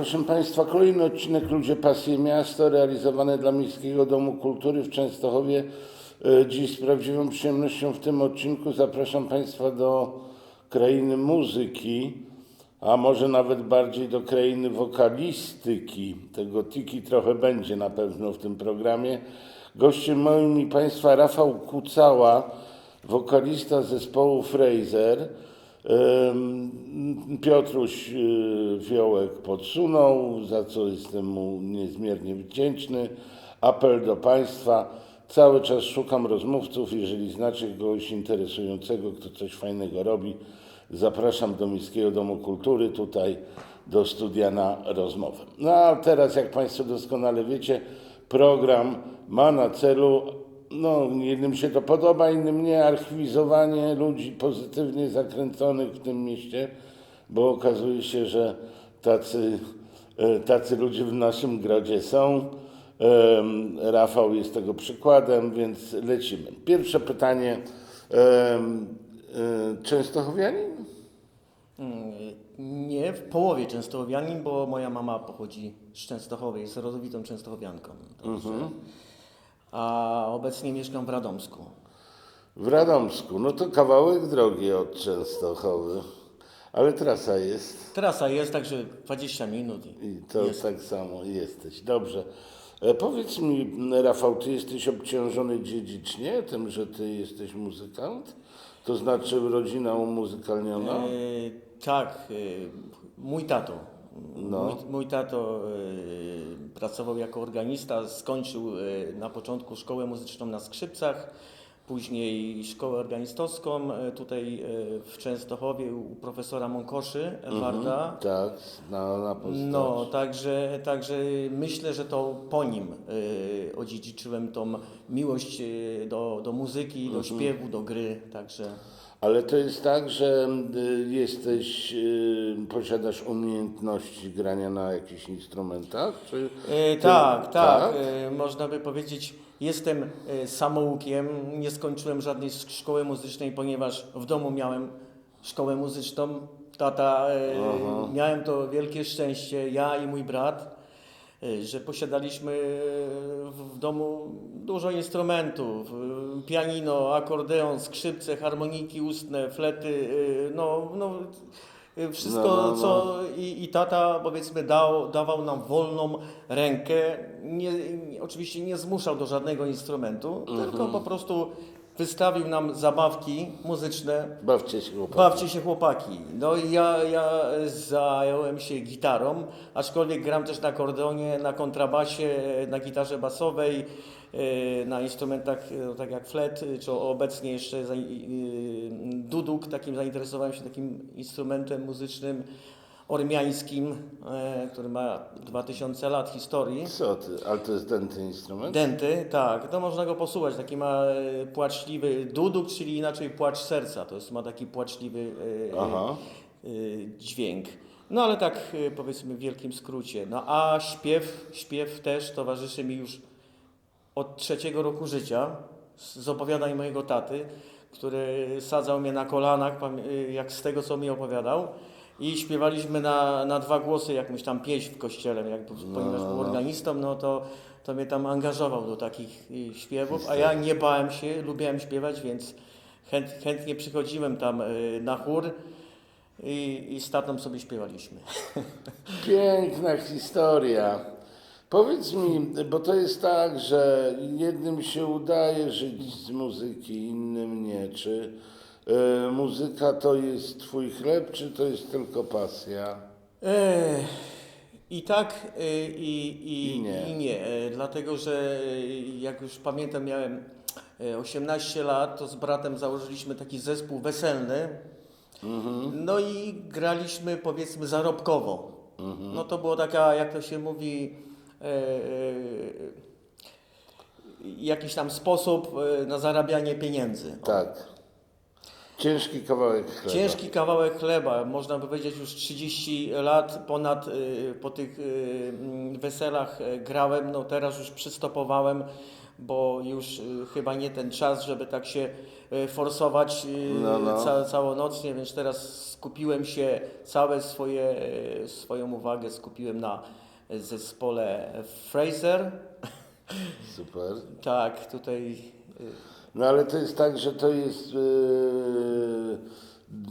Proszę Państwa, kolejny odcinek Ludzie Pasje Miasto, realizowany dla Miejskiego Domu Kultury w Częstochowie. E, Dziś z prawdziwą przyjemnością w tym odcinku zapraszam Państwa do krainy muzyki, a może nawet bardziej do krainy wokalistyki. Tego tiki trochę będzie na pewno w tym programie. Gościem moim i Państwa Rafał Kucała, wokalista zespołu Fraser. Piotruś y, Wiołek podsunął, za co jestem mu niezmiernie wdzięczny. Apel do Państwa. Cały czas szukam rozmówców. Jeżeli znacie kogoś interesującego, kto coś fajnego robi, zapraszam do Miejskiego Domu Kultury, tutaj do studia na rozmowę. No a teraz, jak Państwo doskonale wiecie, program ma na celu no, jednym się to podoba, innym nie, archiwizowanie ludzi pozytywnie zakręconych w tym mieście, bo okazuje się, że tacy, e, tacy ludzie w naszym grodzie są. Rafał jest tego przykładem, więc lecimy. Pierwsze pytanie. e, Częstochowianin? Mm, Nie, w połowie Częstochowianin, bo moja mama pochodzi z Częstochowy, jest rodowitą Częstochowianką. Także, A obecnie mieszkam w Radomsku. W Radomsku. No to kawałek drogi od Częstochowy, ale trasa jest. Trasa jest także 20 minut. i- I to jest. tak samo jesteś. Dobrze. E, powiedz mi, Rafał, ty jesteś obciążony dziedzicznie tym, że ty jesteś muzykant? To znaczy rodzina umuzykalniona? E, tak, e, mój tato. No. Mój, mój tato e, pracował jako organista, skończył e, na początku szkołę muzyczną na skrzypcach, później szkołę organistowską e, tutaj e, w Częstochowie u profesora Monkoszy, Edwarda. Tak, na, na postać. No, także, także myślę, że to po nim y, odziedziczyłem tą miłość y, do, do muzyki, do śpiewu, do gry, także... Ale to jest tak, że y, jesteś, y, posiadasz umiejętności grania na jakichś instrumentach? Czy ty- tak, tak, e, można by powiedzieć, jestem e, samoukiem, nie skończyłem żadnej sz- szkoły muzycznej, ponieważ w domu miałem szkołę muzyczną, tata, e, miałem to wielkie szczęście, ja i mój brat, że posiadaliśmy e, w domu dużo instrumentów, e, pianino, akordeon, skrzypce, harmoniki ustne, flety, no, no wszystko, No, no, no. co i, i tata powiedzmy dał, dawał nam wolną rękę. Nie, oczywiście nie zmuszał do żadnego instrumentu, tylko po prostu wystawił nam zabawki muzyczne. Bawcie się chłopaki. Bawcie się chłopaki. No i ja, ja zająłem się gitarą, aczkolwiek gram też na akordeonie, na kontrabasie, na gitarze basowej, e, na instrumentach e, tak jak flet, czy obecnie jeszcze e, duduk, takim zainteresowałem się takim instrumentem muzycznym ormiańskim, e, który ma 2000 lat historii. Co ty? Ale to jest ten instrument? Denty, tak, to można go posłuchać. Taki ma e, płaczliwy duduk, czyli inaczej płacz serca. To jest, ma taki płaczliwy e, Aha. dźwięk. No ale tak powiedzmy w wielkim skrócie. No a śpiew, śpiew też towarzyszy mi już od trzeciego roku życia z opowiadań mojego taty, który sadzał mnie na kolanach, jak z tego co mi opowiadał. I śpiewaliśmy na, na dwa głosy jakąś tam pieśń w kościele, jak, ponieważ był organistą, no to, to mnie tam angażował do takich śpiewów, a ja nie bałem się, lubiłem śpiewać, więc chęt, chętnie przychodziłem tam y, na chór i, i z tatą sobie śpiewaliśmy. Piękna historia. Powiedz mi, bo to jest tak, że jednym się udaje żyć z muzyki, innym nie. Czy muzyka to jest twój chleb, czy to jest tylko pasja? Ech, I tak, y, i, i, I nie. i nie. E, Dlatego, że jak już pamiętam, miałem e, 18 lat, to z bratem założyliśmy taki zespół weselny. No i graliśmy powiedzmy zarobkowo. No to było taka, jak to się mówi, e, e, jakiś tam sposób e, na zarabianie pieniędzy. Tak. Ciężki kawałek chleba. Ciężki kawałek chleba, można by powiedzieć już 30 lat ponad y, po tych y, mm, weselach y, grałem, no teraz już przystopowałem, bo już chyba nie ten czas, żeby tak się forsować No, no. Ca, całonocnie, więc teraz skupiłem się, całe swoje, swoją uwagę skupiłem na zespole Fraser. Super. Tak, tutaj No ale to jest tak, że to jest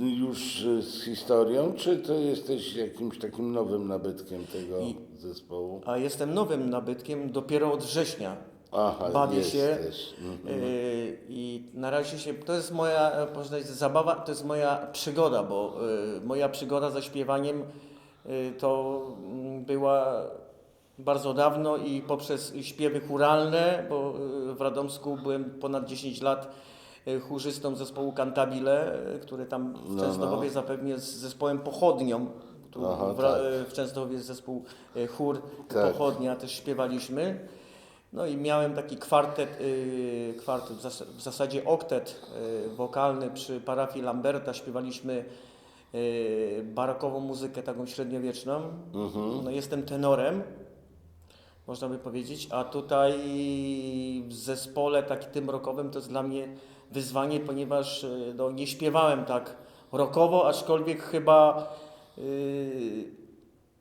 e, już e, z historią, czy to jesteś jakimś takim nowym nabytkiem tego I- zespołu? a jestem nowym nabytkiem dopiero od września. Aha, bawię się. jesteś. Mhm. Yy, I na razie się, to jest moja, e, można zabawa, to jest moja przygoda, bo y, moja przygoda ze śpiewaniem to mm, była bardzo dawno i poprzez śpiewy churalne, bo y, w Radomsku byłem ponad 10 lat y, chórzystą zespołu Cantabile, y, który tam w No, Częstochowie no. zapewnie z zespołem Pochodnią, tu Aha, w, tak. w Częstochowie jest zespół chór Tak. Pochodnia, też śpiewaliśmy. No i miałem taki kwartet, kwartet w, zas- w zasadzie oktet wokalny przy parafii Lamberta. Śpiewaliśmy barokową muzykę, taką średniowieczną. No, jestem tenorem, można by powiedzieć, a tutaj w zespole takim tym rockowym to jest dla mnie wyzwanie, ponieważ yy, no, nie śpiewałem tak rockowo, aczkolwiek chyba yy,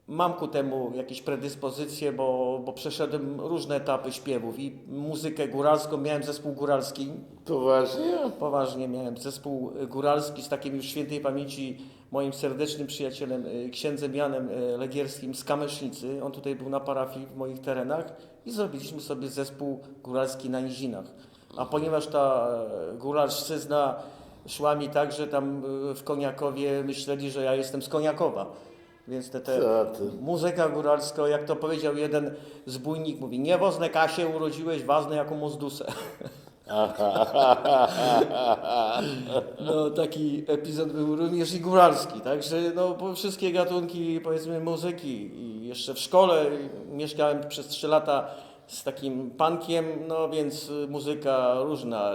Mam ku temu jakieś predyspozycje, bo, bo przeszedłem różne etapy śpiewów i muzykę góralską, miałem zespół góralski, Poważnie? poważnie miałem zespół góralski z takim już świętej pamięci moim serdecznym przyjacielem, y, księdzem Janem y, Legierskim z Kamesznicy. On tutaj był na parafii w moich terenach i zrobiliśmy sobie zespół góralski na Nizinach. A ponieważ ta e, góralszczyzna szła mi tak, że tam y, w Koniakowie myśleli, że ja jestem z Koniakowa. Więc te, te muzyka góralska, jak to powiedział jeden zbójnik, mówi, nie Kasie urodziłeś, ważne jako mozdusę. No taki epizod był również i góralski, także no wszystkie gatunki powiedzmy muzyki i jeszcze w szkole mieszkałem przez 3 lata z takim punkiem, no więc muzyka różna.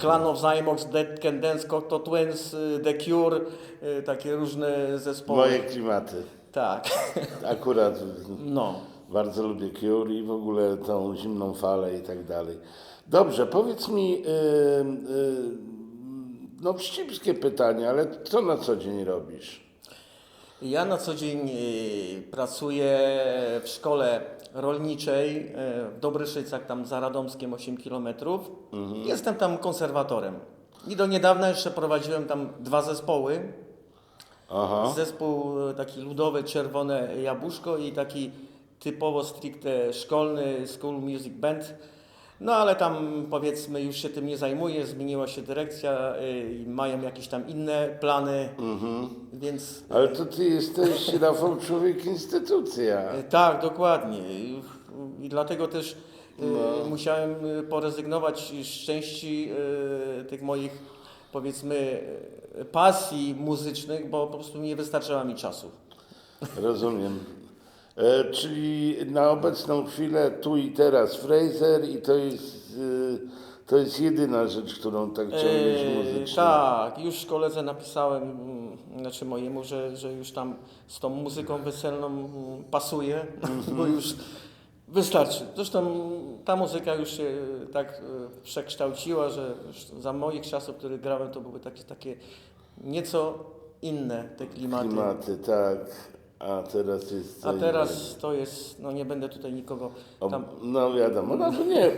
Clan of Zymox, Dead Can Dance, Cocteau Twins, The Cure, takie różne zespoły. Moje klimaty. Tak, Akurat no. bardzo lubię Cure i w ogóle tą zimną falę i tak dalej. Dobrze, powiedz mi, yy, yy, no wścibskie pytanie, ale co na co dzień robisz? Ja na co dzień y, pracuję w szkole rolniczej y, w Dobryszycach, tam za Radomskiem 8 km. Jestem tam konserwatorem. I do niedawna jeszcze prowadziłem tam dwa zespoły. Aha. Zespół y, taki ludowy, czerwone jabłuszko i taki typowo stricte szkolny School Music Band. No ale tam powiedzmy już się tym nie zajmuję, zmieniła się dyrekcja y, i mają jakieś tam inne plany, więc Ale to ty jesteś, Rafał, człowiek instytucja. E, Tak, dokładnie. I, i dlatego też e, No. musiałem e, porezygnować z części e, tych moich, powiedzmy, e, pasji muzycznych, bo po prostu nie wystarczała mi czasu. Rozumiem. E, czyli na obecną chwilę, tu i teraz Fraser i to jest, e, to jest jedyna rzecz, którą tak ciągniesz E, muzycznie. tak, już koledze napisałem, mm, znaczy mojemu, że, że już tam z tą muzyką weselną mm, pasuje, bo już wystarczy. Zresztą ta muzyka już się tak przekształciła, że za moich czasów, które grałem, to były takie, takie nieco inne te klimaty. Klimaty, tak. A teraz jest A teraz to jest, no nie będę tutaj nikogo tam No wiadomo, no to nie,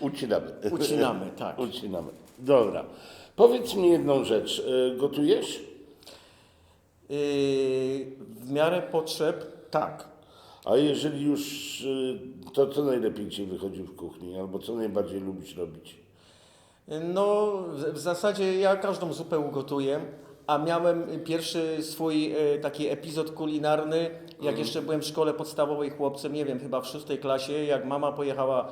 ucinamy. ucinamy, tak. Ucinamy. Dobra. Powiedz mi jedną rzecz. E, Gotujesz? Yy, w miarę potrzeb, tak. A jeżeli już, e, to co najlepiej Ci wychodzi w kuchni? Albo co najbardziej lubisz robić? No, w- w zasadzie ja każdą zupę ugotuję, a miałem pierwszy swój e, taki epizod kulinarny, jak jeszcze byłem w szkole podstawowej chłopcem, nie wiem, chyba w szóstej klasie, jak mama pojechała e,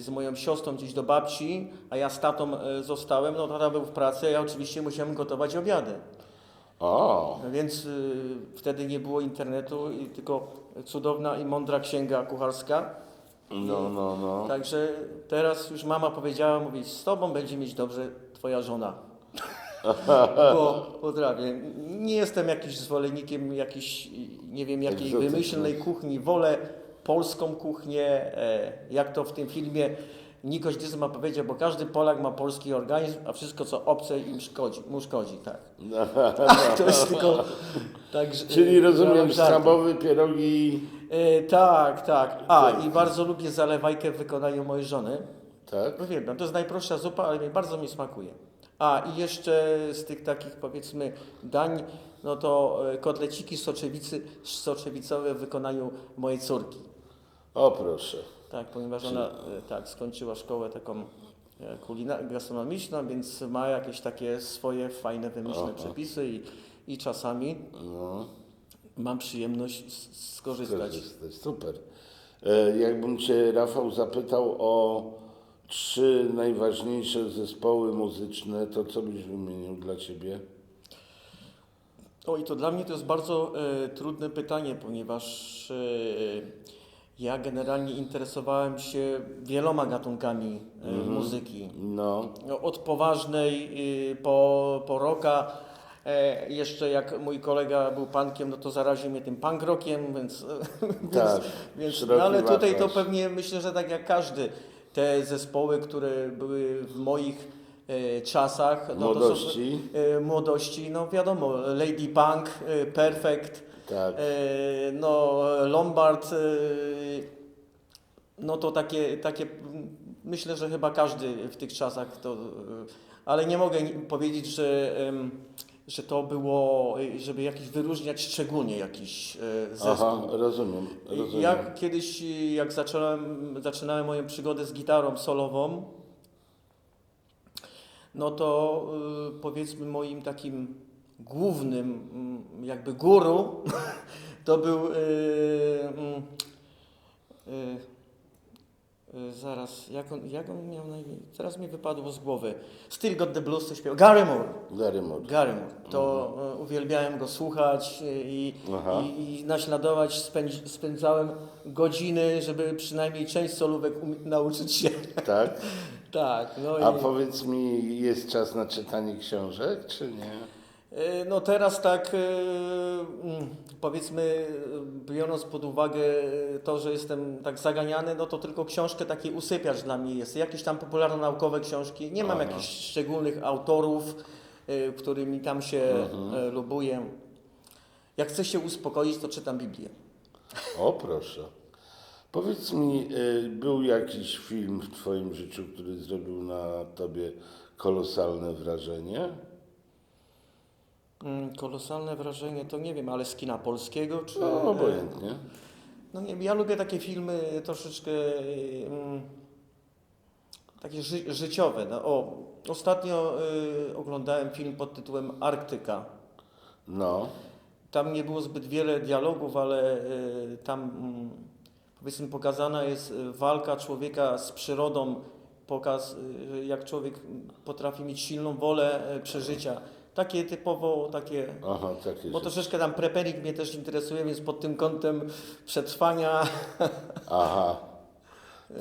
z moją siostrą gdzieś do babci, a ja z tatą e, zostałem, no tata był w pracy, a ja oczywiście musiałem gotować obiady. O, No Więc wtedy nie było internetu, i tylko cudowna i mądra księga kucharska. no, no, no. Także teraz już mama powiedziała, mówi, z tobą będzie mieć dobrze twoja żona. bo potrafię. Nie jestem jakiś zwolennikiem jakiejś, nie wiem, jakiej wymyślnej kuchni. Wolę polską kuchnię, e, jak to w tym filmie Nikoś Dyzma powiedział, bo każdy Polak ma polski organizm, a wszystko co obce im szkodzi, mu szkodzi, tak. to jest tylko... Tak, Czyli rozumiem, żarty. schabowy, pierogi, E, tak, tak. A, i bardzo lubię zalewajkę w wykonaniu mojej żony. tak? Uwielbiam. To jest najprostsza zupa, ale bardzo mi smakuje. A, i jeszcze z tych takich powiedzmy dań, no to e, kotleciki soczewicy, soczewicowe w wykonaniu mojej córki. O proszę. Tak, ponieważ ona e, tak, skończyła szkołę taką e, kulina- gastronomiczną, więc ma jakieś takie swoje fajne, wymyślne przepisy i, i czasami No, mam przyjemność skorzystać. korzystać. Super. Jakbym Cię, Rafał, zapytał o trzy najważniejsze zespoły muzyczne, to co byś wymienił dla Ciebie? O i to dla mnie to jest bardzo e, trudne pytanie, ponieważ e, ja generalnie interesowałem się wieloma gatunkami e, muzyki. No, No, Od poważnej y, po, po rocka. Jeszcze jak mój kolega był punkiem, no to zaraził mnie tym punk rockiem, więc, Tak, więc szeroki no, ale tutaj to pewnie myślę, że tak jak każdy, te zespoły, które były w moich e, czasach, no Młodości. Są, e, młodości, no wiadomo, Lady Punk, e, Perfect, tak. No, Lombard, no to takie, takie, myślę, że chyba każdy w tych czasach to, ale nie mogę powiedzieć, że, że to było, e, żeby jakiś wyróżniać szczególnie jakiś e, zespół. Aha, rozumiem, rozumiem. Ja kiedyś, e, jak zacząłem, zaczynałem moją przygodę z gitarą solową, no to y, powiedzmy moim takim głównym mm, jakby guru to był y, mm, y, y, zaraz, jak on, jak on miał na imię? Teraz mi wypadło z głowy. Still Got The Blues to śpiewał. Gary Moore. Gary Moore. Garymore. To e, uwielbiałem go słuchać e, i, i, i naśladować. Spędzi, spędzałem godziny, żeby przynajmniej część solówek umie- nauczyć się. Tak? tak, no A i powiedz mi, jest czas na czytanie książek, czy nie? E, no teraz tak e, mm, powiedzmy, e, biorąc pod uwagę to, że jestem tak zaganiany, no to tylko książkę taki usypiacz dla mnie jest. Jakieś tam popularno-naukowe książki. Nie mam Aha. jakichś szczególnych autorów, którymi tam się Mhm. lubuję. Jak chcę się uspokoić, to czytam Biblię. O, proszę. Powiedz mi, był jakiś film w Twoim życiu, który zrobił na Tobie kolosalne wrażenie? Mm, Kolosalne wrażenie, to nie wiem, ale z kina polskiego, czy... No, obojętnie. No nie wiem, ja lubię takie filmy troszeczkę mm, takie ży życiowe. No, o, ostatnio y, oglądałem film pod tytułem Arktyka. No, Tam nie było zbyt wiele dialogów, ale y, tam mm, powiedzmy pokazana jest y, walka człowieka z przyrodą, pokaz y, jak człowiek potrafi mieć silną wolę y, przeżycia. Takie typowo, takie aha, takie Bo troszeczkę tam preperik mnie też interesuje, więc pod tym kątem przetrwania. Aha?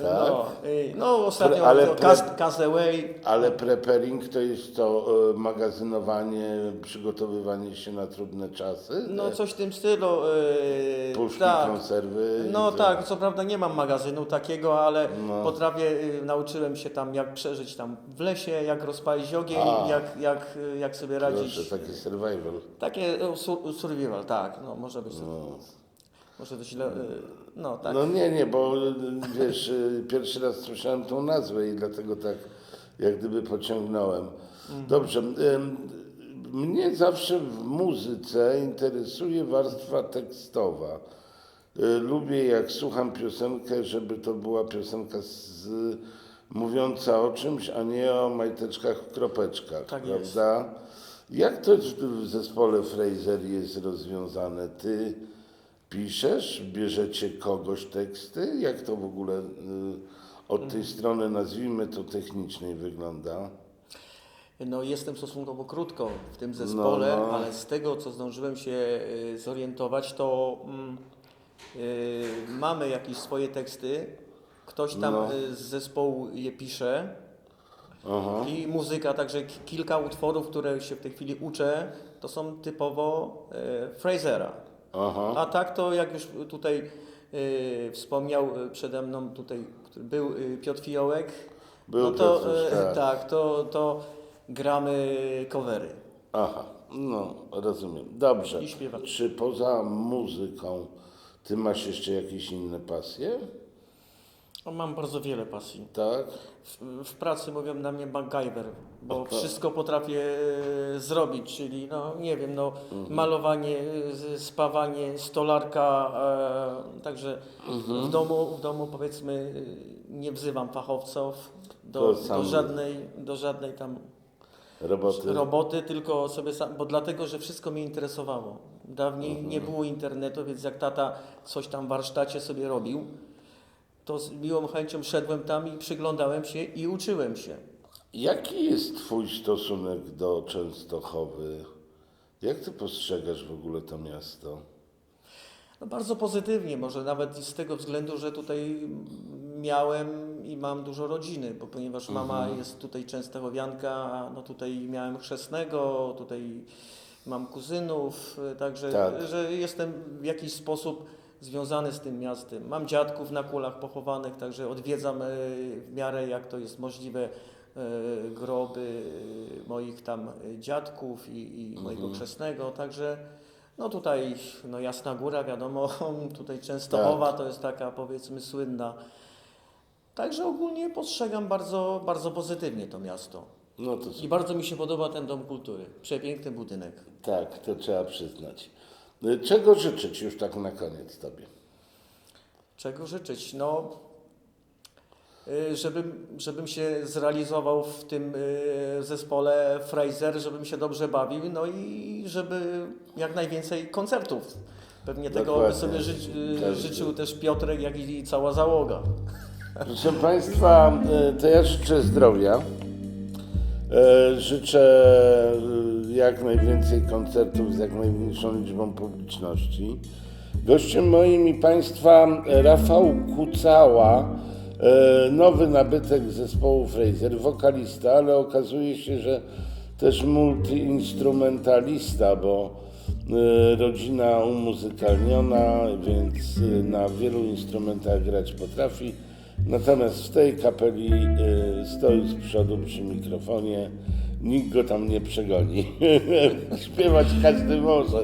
No, y, no ostatnio ale to pre- Cast, Castaway. ale preparing to jest to y, magazynowanie, przygotowywanie się na trudne czasy? No Te coś w tym stylu. y, Puszki, tak. konserwy? i No tak, co prawda nie mam magazynu takiego, ale No. potrafię, y, nauczyłem się tam jak przeżyć tam w lesie, jak rozpalić ogień, A. jak, jak, y, jak sobie radzić. Proszę, taki survival. Takie y, sur, survival, tak, no może być, No. Może to źle, y, no tak. No nie, nie, bo y, wiesz, y, pierwszy raz słyszałem tą nazwę i dlatego tak jak gdyby pociągnąłem. Dobrze. ym, Mnie zawsze w muzyce interesuje warstwa tekstowa. Lubię jak słucham piosenkę, żeby to była piosenka z, mówiąca o czymś, a nie o majteczkach w kropeczkach, Tak prawda? Jak to w zespole Fraser jest rozwiązane? Ty piszesz, bierzecie kogoś teksty? Jak to w ogóle y, od tej strony, nazwijmy to technicznej, wygląda? No jestem stosunkowo krótko w tym zespole, No, no. ale z tego co zdążyłem się y, zorientować, to mm, y, mamy jakieś swoje teksty. Ktoś tam No. y, z zespołu je pisze. Aha. I muzyka, także kilka utworów, które się w tej chwili uczę, to są typowo e, Frasera. Aha. A tak to jak już tutaj e, wspomniał e, przede mną tutaj był e, Piotr Fiołek, Był no to Piotruś, e, tak. tak, to, to gramy covery. Aha, no rozumiem. Dobrze. I śpiewam. Czy poza muzyką ty masz jeszcze jakieś inne pasje? Mam bardzo wiele pasji. Tak? W, w pracy mówią na mnie MacGyver, bo Okej. wszystko potrafię e, zrobić, czyli no nie wiem, no Mhm. malowanie, spawanie, stolarka, e, także Mhm. w, domu, w domu powiedzmy e, nie wzywam fachowców do, do, żadnej, do żadnej tam Roboty? roboty, tylko sobie sam, bo dlatego, że wszystko mnie interesowało. Dawniej Mhm. nie było internetu, więc jak tata coś tam w warsztacie sobie robił, to z miłą chęcią szedłem tam i przyglądałem się i uczyłem się. Jaki jest twój stosunek do Częstochowy? Jak ty postrzegasz w ogóle to miasto? No bardzo pozytywnie, może nawet z tego względu, że tutaj miałem i mam dużo rodziny, bo ponieważ mama jest tutaj częstochowianka, no tutaj miałem chrzestnego, tutaj mam kuzynów, także Tak. że jestem w jakiś sposób związany z tym miastem. Mam dziadków na kulach pochowanych, także odwiedzam y, w miarę jak to jest możliwe y, groby y, moich tam dziadków i, i mojego chrzestnego, także no tutaj no Jasna Góra, wiadomo, tutaj Częstochowa to jest taka powiedzmy słynna. Także ogólnie postrzegam bardzo, bardzo pozytywnie to miasto. No to I bardzo mi się podoba ten Dom Kultury. Przepiękny budynek. tak, to trzeba przyznać. Czego życzyć już tak na koniec tobie? Czego życzyć? No, y, żebym, żebym się zrealizował w tym y, zespole Fraser, żebym się dobrze bawił, no i żeby jak najwięcej koncertów. Pewnie tego by Dokładnie. sobie żyć, y, życzył też Piotrek, jak i cała załoga. Proszę Państwa, to ja życzę zdrowia. Życzę jak najwięcej koncertów z jak największą liczbą publiczności. Gościem moim i Państwa Rafał Kucała, y, nowy nabytek zespołu Fraser, wokalista, ale okazuje się, że też multiinstrumentalista, bo y, rodzina umuzykalniona, więc na wielu instrumentach grać potrafi. Natomiast w tej kapeli stoi z przodu przy mikrofonie, nikt go tam nie przegoni. Śpiewać każdy może.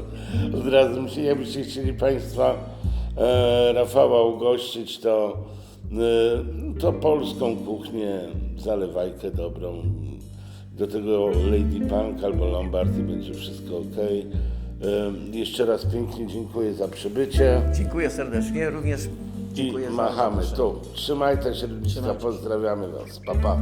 Od razu musi, jakbyście chcieli Państwa e, Rafała ugościć, to, y, to polską kuchnię, zalewajkę dobrą. Do tego Lady Punk albo Lombardy będzie wszystko ok. Jeszcze raz pięknie dziękuję za przybycie. Dziękuję serdecznie, również I dziękuję za machamy tu. Trzymajcie się, rodziska, pozdrawiamy Was. Pa, pa.